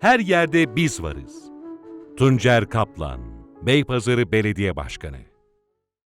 Her yerde biz varız. Tuncer Kaplan, Beypazarı Belediye Başkanı